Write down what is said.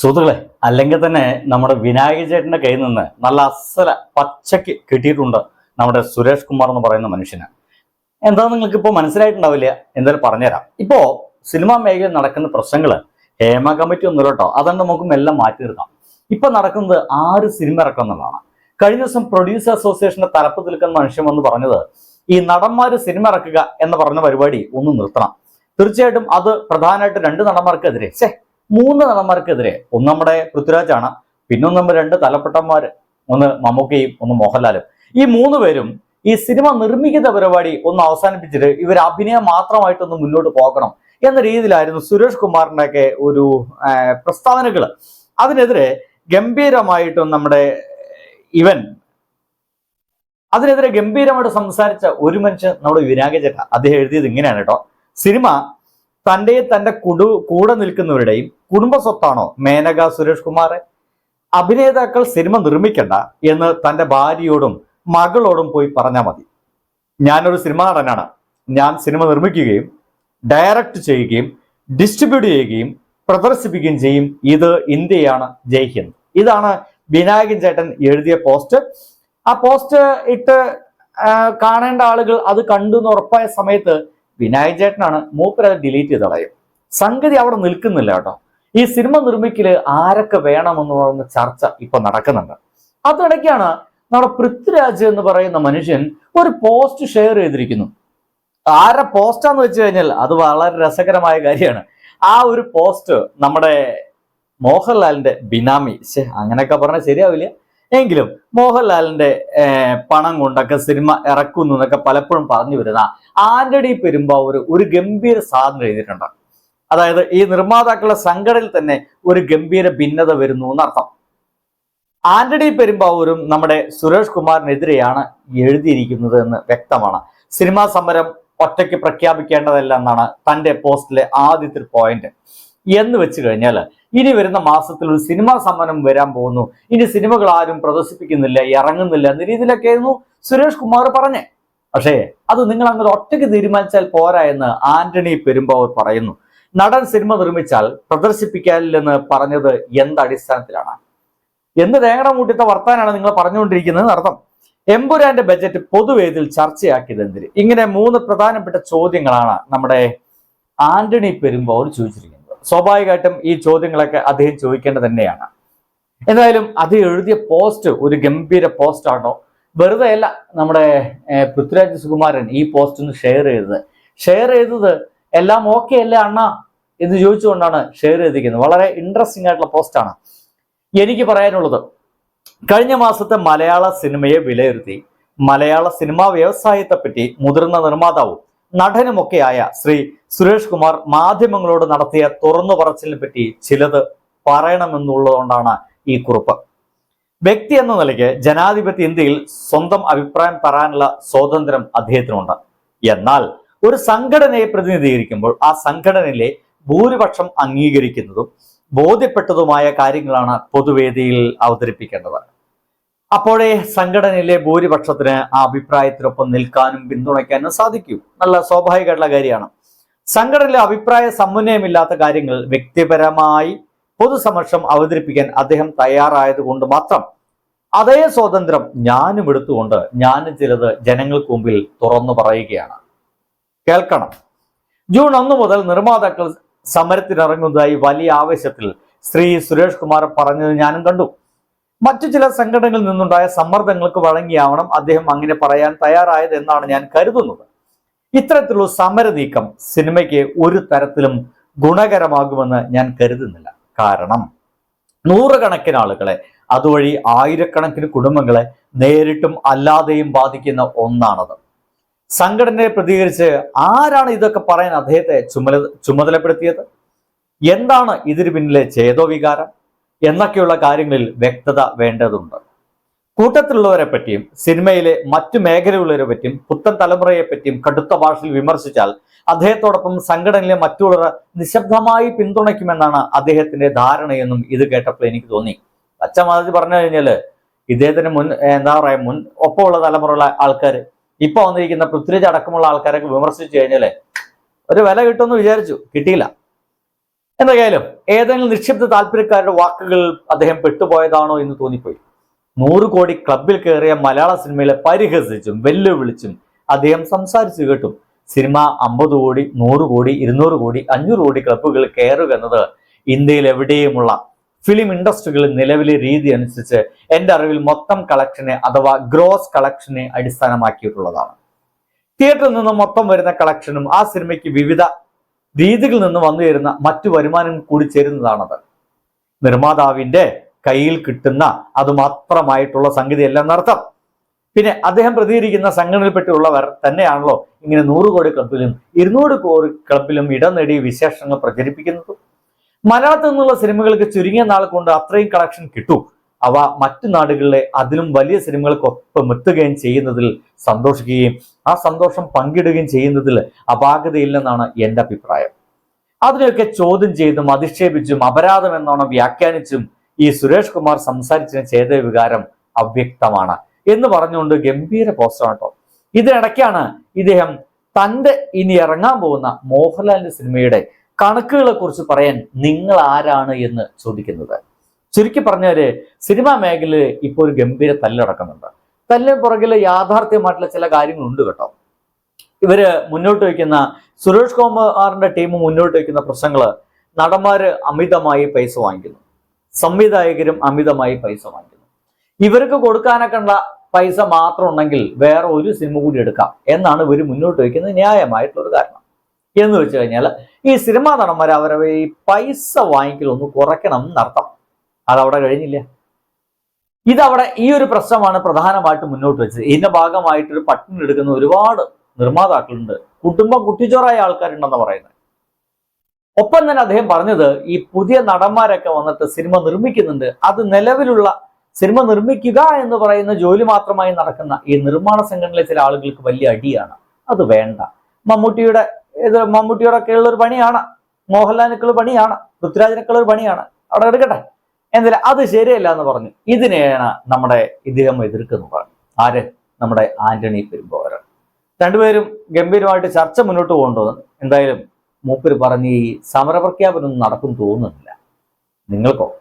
സുഹൃത്തുക്കളെ അല്ലെങ്കിൽ തന്നെ നമ്മുടെ വിനായക ചേട്ടന്റെ കയ്യിൽ നിന്ന് നല്ല അസല പച്ചയ്ക്ക് കിട്ടിയിട്ടുണ്ട് നമ്മുടെ സുരേഷ് കുമാർ എന്ന് പറയുന്ന മനുഷ്യന്. എന്താ നിങ്ങൾക്ക് ഇപ്പോൾ മനസ്സിലായിട്ടുണ്ടാവില്ല? എന്തായാലും പറഞ്ഞുതരാം. ഇപ്പോൾ സിനിമാ മേഖലയിൽ നടക്കുന്ന പ്രശ്നങ്ങൾ ഹേമ കമ്മിറ്റി ഒന്നും കേട്ടോ. അതാണ് നമുക്ക് എല്ലാം മാറ്റി നിർത്താം. ഇപ്പൊ നടക്കുന്നത് ആറ് സിനിമ ഇറക്കം എന്നുള്ളതാണ്. കഴിഞ്ഞ ദിവസം പ്രൊഡ്യൂസർ അസോസിയേഷന്റെ തലപ്പ് നിൽക്കുന്ന മനുഷ്യൻ വന്ന് പറഞ്ഞത് ഈ നടന്മാര് സിനിമ ഇറക്കുക എന്ന് പറഞ്ഞ പരിപാടി ഒന്ന് നിർത്തണം. തീർച്ചയായിട്ടും അത് പ്രധാനമായിട്ട് രണ്ട് നടന്മാർക്കെതിരെ. ഛേ മൂന്ന് നടന്മാർക്കെതിരെ ഒന്ന് നമ്മുടെ പൃഥ്വിരാജാണ് പിന്നെ നമ്മൾ രണ്ട് തലപ്പെട്ടന്മാർ ഒന്ന് മമ്മൂക്കയും ഒന്ന് മോഹൻലാലും. ഈ മൂന്ന് പേരും ഈ സിനിമ നിർമ്മിക്കുന്ന പരിപാടി ഒന്ന് അവസാനിപ്പിച്ചിട്ട് ഇവർ അഭിനയം മാത്രമായിട്ടൊന്ന് മുന്നോട്ട് പോകണം എന്ന രീതിയിലായിരുന്നു സുരേഷ് കുമാറിന്റെ ഒക്കെ ഒരു പ്രസ്താവനകൾ അതിനെതിരെ ഗംഭീരമായിട്ടും നമ്മുടെ ഇവൻ അതിനെതിരെ ഗംഭീരമായിട്ട് സംസാരിച്ച ഒരു മനുഷ്യൻ നമ്മുടെ വിനായക ചേട്ട അദ്ദേഹം എഴുതിയത് ഇങ്ങനെയാണ് കേട്ടോ. സിനിമ തന്റെ തന്റെ കുടു കൂടെ നിൽക്കുന്നവരുടെയും കുടുംബ സ്വത്താണോ മേനക സുരേഷ് കുമാർ അഭിനേതാക്കൾ സിനിമ നിർമ്മിക്കണ്ട എന്ന് തന്റെ ഭാര്യയോടും മകളോടും പോയി പറഞ്ഞാൽ മതി. ഞാനൊരു സിനിമാ നടനാണ്. ഞാൻ സിനിമ നിർമ്മിക്കുകയും ഡയറക്റ്റ് ചെയ്യുകയും ഡിസ്ട്രിബ്യൂട്ട് ചെയ്യുകയും പ്രദർശിപ്പിക്കുകയും ചെയ്യും. ഇത് ഇന്ത്യയാണ്. ജയ് ഹിന്ദ്. ഇതാണ് വിനായകൻ ചേട്ടൻ എഴുതിയ പോസ്റ്റ്. ആ പോസ്റ്റ് ഇട്ട് കാണേണ്ട ആളുകൾ അത് കണ്ടു എന്ന് ഉറപ്പായ സമയത്ത് വിനായകൻ ചേട്ടനാണ് മൂപ്പരത് ഡിലീറ്റ് ചെയ്ത് കളയും. സംഗതി അവിടെ നിൽക്കുന്നില്ല കേട്ടോ. ഈ സിനിമ നിർമ്മിക്കൽ ആരൊക്കെ വേണമെന്ന് പറയുന്ന ചർച്ച ഇപ്പൊ നടക്കുന്നുണ്ട്. അതിനിടയ്ക്കാണ് നമ്മുടെ പൃഥ്വിരാജ് എന്ന് പറയുന്ന മനുഷ്യൻ ഒരു പോസ്റ്റ് ഷെയർ ചെയ്തിരിക്കുന്നു. ആരെ പോസ്റ്റാന്ന് വെച്ച് കഴിഞ്ഞാൽ അത് വളരെ രസകരമായ കാര്യമാണ്. ആ ഒരു പോസ്റ്റ് നമ്മുടെ മോഹൻലാലിന്റെ ബിനാമി. അങ്ങനെയൊക്കെ പറഞ്ഞാൽ ശരിയാവില്ല. എങ്കിലും മോഹൻലാലിന്റെ പണം കൊണ്ടൊക്കെ സിനിമ ഇറക്കുന്നു എന്നൊക്കെ പലപ്പോഴും പറഞ്ഞു വരുന്ന ആന്റണി പെരുമ്പാവൂർ ഒരു ഗംഭീര സാധനം എഴുതിയിട്ടുണ്ട്. അതായത് ഈ നിർമ്മാതാക്കളുടെ സംഘടനയിൽ തന്നെ ഒരു ഗംഭീര ഭിന്നത വരുന്നു എന്നർത്ഥം. ആന്റണി പെരുമ്പാവൂരും നമ്മുടെ സുരേഷ് കുമാറിനെതിരെയാണ് എഴുതിയിരിക്കുന്നത് എന്ന് വ്യക്തമാണ്. സിനിമാ സമരം ഒറ്റയ്ക്ക് പ്രഖ്യാപിക്കേണ്ടതല്ല എന്നാണ് തന്റെ പോസ്റ്റിലെ ആദ്യത്തെ പോയിന്റ് എന്ന് വെച്ച് കഴിഞ്ഞാൽ ഇനി വരുന്ന മാസത്തിൽ ഒരു സിനിമാ സമ്മാനം വരാൻ പോകുന്നു. ഇനി സിനിമകൾ ആരും പ്രദർശിപ്പിക്കുന്നില്ല ഇറങ്ങുന്നില്ല എന്ന രീതിയിലൊക്കെയായിരുന്നു സുരേഷ് കുമാർ പറഞ്ഞേ. പക്ഷേ അത് നിങ്ങൾ അങ്ങനെ ഒറ്റയ്ക്ക് തീരുമാനിച്ചാൽ പോരാ എന്ന് ആന്റണി പെരുമ്പാവൂർ പറയുന്നു. നടൻ സിനിമ നിർമ്മിച്ചാൽ പ്രദർശിപ്പിക്കാനില്ലെന്ന് പറഞ്ഞത് എന്ത് അടിസ്ഥാനത്തിലാണ്? എന്ത് തേങ്ങട മൂട്ടിത്ത വർത്താനാണ് നിങ്ങൾ പറഞ്ഞുകൊണ്ടിരിക്കുന്നത് അർത്ഥം? എമ്പുരാന്റെ ബജറ്റ് പൊതുവേദിയിൽ ചർച്ചയാക്കിയത് എന്തിന്? ഇങ്ങനെ മൂന്ന് പ്രധാനപ്പെട്ട ചോദ്യങ്ങളാണ് നമ്മുടെ ആന്റണി പെരുമ്പാവൂർ ചോദിച്ചിരിക്കുന്നത്. സ്വാഭാവികമായിട്ടും ഈ ചോദ്യങ്ങളൊക്കെ അദ്ദേഹം ചോദിക്കേണ്ടത് തന്നെയാണ്. എന്തായാലും അത് എഴുതിയ പോസ്റ്റ് ഒരു ഗംഭീര പോസ്റ്റ് ആണോ? വെറുതെ അല്ല നമ്മുടെ പൃഥ്വിരാജ് സുകുമാരൻ ഈ പോസ്റ്റ് ഒന്ന് ഷെയർ ചെയ്തത്. ഷെയർ ചെയ്തത് എല്ലാം ഓക്കെ അല്ലേ അണ്ണ? എന്ന് ചോദിച്ചുകൊണ്ടാണ് ഷെയർ ചെയ്തിരിക്കുന്നത്. വളരെ ഇൻട്രസ്റ്റിംഗ് ആയിട്ടുള്ള പോസ്റ്റാണ് എനിക്ക് പറയാനുള്ളത് കഴിഞ്ഞ മാസത്തെ മലയാള സിനിമയെ വിലയിരുത്തി മലയാള സിനിമാ വ്യവസായത്തെപ്പറ്റി മുതിർന്ന നിർമ്മാതാവും നടനുമൊക്കെയായ ശ്രീ സുരേഷ് കുമാർ മാധ്യമങ്ങളോട് നടത്തിയ തുറന്നു പറച്ചിലിനെ പറ്റി ചിലത് പറയണമെന്നുള്ളതുകൊണ്ടാണ് ഈ കുറിപ്പ്. വ്യക്തി എന്ന നിലയ്ക്ക് ജനാധിപത്യ ഇന്ത്യയിൽ സ്വന്തം അഭിപ്രായം പറയാനുള്ള സ്വാതന്ത്ര്യം അദ്ദേഹത്തിനുണ്ട്. എന്നാൽ ഒരു സംഘടനയെ പ്രതിനിധീകരിക്കുമ്പോൾ ആ സംഘടനയിലെ ഭൂരിപക്ഷം അംഗീകരിക്കുന്നതും ബോധ്യപ്പെട്ടതുമായ കാര്യങ്ങളാണ് പൊതുവേദിയിൽ അവതരിപ്പിക്കേണ്ടത്. അപ്പോഴേ സംഘടനയിലെ ഭൂരിപക്ഷത്തിന് ആ അഭിപ്രായത്തിനൊപ്പം നിൽക്കാനും പിന്തുണയ്ക്കാനും സാധിക്കൂ. നല്ല സ്വാഭാവികമായിട്ടുള്ള കാര്യമാണ്. സംഘടനയിലെ അഭിപ്രായ സമന്വയമില്ലാത്ത കാര്യങ്ങൾ വ്യക്തിപരമായി പൊതുസമക്ഷം അവതരിപ്പിക്കാൻ അദ്ദേഹം തയ്യാറായത് കൊണ്ട് മാത്രം അതേ സ്വാതന്ത്ര്യം ഞാനും എടുത്തുകൊണ്ട് ഞാനും ചിലത് ജനങ്ങൾക്ക് മുമ്പിൽ തുറന്നു പറയുകയാണ്. കേൾക്കണം. ജൂൺ ഒന്ന് മുതൽ നിർമ്മാതാക്കൾ സമരത്തിനിറങ്ങുന്നതായി വലിയ ആവേശത്തിൽ ശ്രീ സുരേഷ് കുമാർ പറഞ്ഞത് ഞാനും കണ്ടു. മറ്റു ചില സംഘടനകളിൽ നിന്നുണ്ടായ സമ്മർദ്ദങ്ങൾക്ക് വഴങ്ങിയാവണം അദ്ദേഹം അങ്ങനെ പറയാൻ തയ്യാറായത് എന്നാണ് ഞാൻ കരുതുന്നത്. ഇത്തരത്തിലുള്ള സമര നീക്കം സിനിമയ്ക്ക് ഒരു തരത്തിലും ഗുണകരമാകുമെന്ന് ഞാൻ കരുതുന്നില്ല. കാരണം നൂറുകണക്കിന് ആളുകളെ അതുവഴി ആയിരക്കണക്കിന് കുടുംബങ്ങളെ നേരിട്ടും അല്ലാതെയും ബാധിക്കുന്ന ഒന്നാണത്. സംഘടനയെ പ്രതികരിച്ച് ആരാണ് ഇതൊക്കെ പറയാൻ അദ്ദേഹത്തെ ചുമല ചുമതലപ്പെടുത്തിയത്? എന്താണ് ഇതിന് പിന്നിലെ ചേതോവികാരം എന്നൊക്കെയുള്ള കാര്യങ്ങളിൽ വ്യക്തത വേണ്ടതുണ്ട്. കൂട്ടത്തിലുള്ളവരെ പറ്റിയും സിനിമയിലെ മറ്റു മേഖലയുള്ളവരെ പറ്റിയും പുത്തൻ തലമുറയെ പറ്റിയും കടുത്ത ഭാഷയിൽ വിമർശിച്ചാൽ അദ്ദേഹത്തോടൊപ്പം സംഘടനയിലെ മറ്റുള്ളവർ നിശബ്ദമായി പിന്തുണയ്ക്കുമെന്നാണ് അദ്ദേഹത്തിന്റെ ധാരണയെന്നും ഇത് കേട്ടപ്പോൾ എനിക്ക് തോന്നി. അച്ഛമാതി പറഞ്ഞു കഴിഞ്ഞാൽ ഇദ്ദേഹത്തിന് മുൻ എന്താ പറയാ മുൻ ഒപ്പമുള്ള തലമുറയുള്ള ആൾക്കാർ ഇപ്പൊ വന്നിരിക്കുന്ന പൃഥ്വിരാജ് അടക്കമുള്ള ആൾക്കാരൊക്കെ വിമർശിച്ചു കഴിഞ്ഞാൽ ഒരു വില കിട്ടുമെന്ന് വിചാരിച്ചു. കിട്ടിയില്ല. എന്തായാലും ഏതെങ്കിലും നിക്ഷിപ്ത താല്പര്യക്കാരുടെ വാക്കുകൾ അദ്ദേഹം പെട്ടുപോയതാണോ എന്ന് തോന്നിപ്പോയി. നൂറ് കോടി ക്ലബിൽ കയറിയ മലയാള സിനിമയിലെ പരിഹസിച്ചും വെല്ലുവിളിച്ചും അദ്ദേഹം സംസാരിച്ചു കേട്ടു. സിനിമ അമ്പത് കോടി നൂറ് കോടി ഇരുന്നൂറ് കോടി അഞ്ഞൂറ് കോടി ക്ലബുകൾ കയറുക എന്നത് ഇന്ത്യയിൽ എവിടെയുമുള്ള ഫിലിം ഇൻഡസ്ട്രികളിൽ നിലവിലെ രീതി അനുസരിച്ച് എന്റെ അറിവിൽ മൊത്തം കളക്ഷനെ അഥവാ ഗ്രോസ് കളക്ഷനെ അടിസ്ഥാനമാക്കിയിട്ടുള്ളതാണ്. തിയേറ്ററിൽ നിന്ന് മൊത്തം വരുന്ന കളക്ഷനും ആ സിനിമയ്ക്ക് വിവിധ രീതികളിൽ നിന്ന് വന്നു ചേരുന്ന മറ്റു വരുമാനം കൂടി ചേരുന്നതാണത്. നിർമ്മാതാവിന്റെ കയ്യിൽ കിട്ടുന്ന അത് അതുമാത്രമായിട്ടുള്ള സംഗതിയല്ല എന്നർത്ഥം. പിന്നെ അദ്ദേഹം പ്രതികരിക്കുന്ന സംഘടനയിൽപ്പെട്ടുള്ളവർ തന്നെയാണല്ലോ ഇങ്ങനെ നൂറ് കോടി ക്ലബിലും ഇരുന്നൂറ് കോടി ക്ലബിലും ഇടം നേടി വിശേഷങ്ങൾ പ്രചരിപ്പിക്കുന്നത്. മലയാളത്തിൽ നിന്നുള്ള സിനിമകൾക്ക് ചുരുങ്ങിയ നാൾ കൊണ്ട് അത്രയും കളക്ഷൻ കിട്ടും. അവ മറ്റു നാടുകളിലെ അതിലും വലിയ സിനിമകൾക്കൊപ്പം എത്തുകയും ചെയ്യുന്നതിൽ സന്തോഷിക്കുകയും ആ സന്തോഷം പങ്കിടുകയും ചെയ്യുന്നതിൽ അപാകതയില്ലെന്നാണ് എന്റെ അഭിപ്രായം. അതിനെയൊക്കെ ചോദ്യം ചെയ്തും അധിക്ഷേപിച്ചും അപരാധം എന്നോണം വ്യാഖ്യാനിച്ചും ഈ സുരേഷ് കുമാർ സംസാരിച്ചതിന് ചെയ്ത വികാരം അവ്യക്തമാണ്. എന്ന് പറഞ്ഞുകൊണ്ട് ഗംഭീര പോസ്റ്റാണ് കേട്ടോ. ഇതിനിടയ്ക്കാണ് ഇദ്ദേഹം തന്റെ ഇനി ഇറങ്ങാൻ പോകുന്ന മോഹൻലാലിന്റെ സിനിമയുടെ കണക്കുകളെ കുറിച്ച് പറയാൻ നിങ്ങൾ ആരാണ് എന്ന് ചോദിക്കുന്നത്. ചുരുക്കി പറഞ്ഞാൽ സിനിമാ മേഖലയിൽ ഇപ്പോൾ ഒരു ഗംഭീര തല്ലടക്കുന്നുണ്ട് തല്ലിന് പുറകിൽ യാഥാർത്ഥ്യമായിട്ടുള്ള ചില കാര്യങ്ങളുണ്ട് കേട്ടോ. ഇവർ മുന്നോട്ട് വയ്ക്കുന്ന സുരേഷ് കുമാറിന്റെ ടീം മുന്നോട്ട് വയ്ക്കുന്ന പ്രശ്നങ്ങൾ നടന്മാര് അമിതമായി പൈസ വാങ്ങിക്കുന്നു. സംവിധായകരും അമിതമായി പൈസ വാങ്ങിക്കുന്നു. ഇവർക്ക് കൊടുക്കാനൊക്കെ ഉള്ള പൈസ മാത്രം ഉണ്ടെങ്കിൽ വേറെ ഒരു സിനിമ കൂടി എടുക്കാം എന്നാണ് ഇവർ മുന്നോട്ട് വയ്ക്കുന്നത് ന്യായമായിട്ടുള്ള ഒരു കാരണം. എന്ന് വെച്ച് കഴിഞ്ഞാൽ ഈ സിനിമാ നടന്മാർ അവരവ ഈ പൈസ വാങ്ങിക്കലൊന്ന് കുറയ്ക്കണം എന്നർത്ഥം. അതവിടെ കഴിഞ്ഞില്ല? ഇതവിടെ ഈ ഒരു പ്രശ്നമാണ് പ്രധാനമായിട്ട് മുന്നോട്ട് വെച്ചത്. ഇതിന്റെ ഭാഗമായിട്ട് ഒരു പട്ടിണി എടുക്കുന്ന ഒരുപാട് നിർമ്മാതാക്കളുണ്ട്. കുടുംബം കുട്ടിച്ചോറായ ആൾക്കാരുണ്ടെന്ന് പറയുന്നത്. ഒപ്പം തന്നെ അദ്ദേഹം പറഞ്ഞത് ഈ പുതിയ നടന്മാരൊക്കെ വന്നിട്ട് സിനിമ നിർമ്മിക്കുന്നുണ്ട്. അത് നിലവിലുള്ള സിനിമ നിർമ്മിക്കുക എന്ന് പറയുന്ന ജോലി മാത്രമായി നടക്കുന്ന ഈ നിർമ്മാണ സംഘടനയിലെ ചില ആളുകൾക്ക് വലിയ അടിയാണ്. അത് വേണ്ട. മമ്മൂട്ടിയുടെ ഇത് മമ്മൂട്ടിയോടൊക്കെ ഉള്ള ഒരു പണിയാണ്. മോഹൻലാലിനൊക്കെയുള്ള പണിയാണ്. പൃഥ്വിരാജിനൊക്കെയുള്ള ഒരു പണിയാണ്. അവിടെ എടുക്കട്ടെ. എന്തായാലും അത് ശരിയല്ല എന്ന് പറഞ്ഞു. ഇതിനെയാണ് നമ്മുടെ ഇദ്ദേഹം എതിർക്കുന്നത്. ആര്? നമ്മുടെ ആന്റണി പെരുമ്പോരൻ രണ്ടുപേരും ഗംഭീരമായിട്ട് ചർച്ച മുന്നോട്ട് കൊണ്ടുവന്നു. എന്തായാലും മൂപ്പര് പറഞ്ഞ് ഈ സമരപ്രഖ്യാപനം നടക്കും തോന്നുന്നില്ല. നിങ്ങൾക്കോ?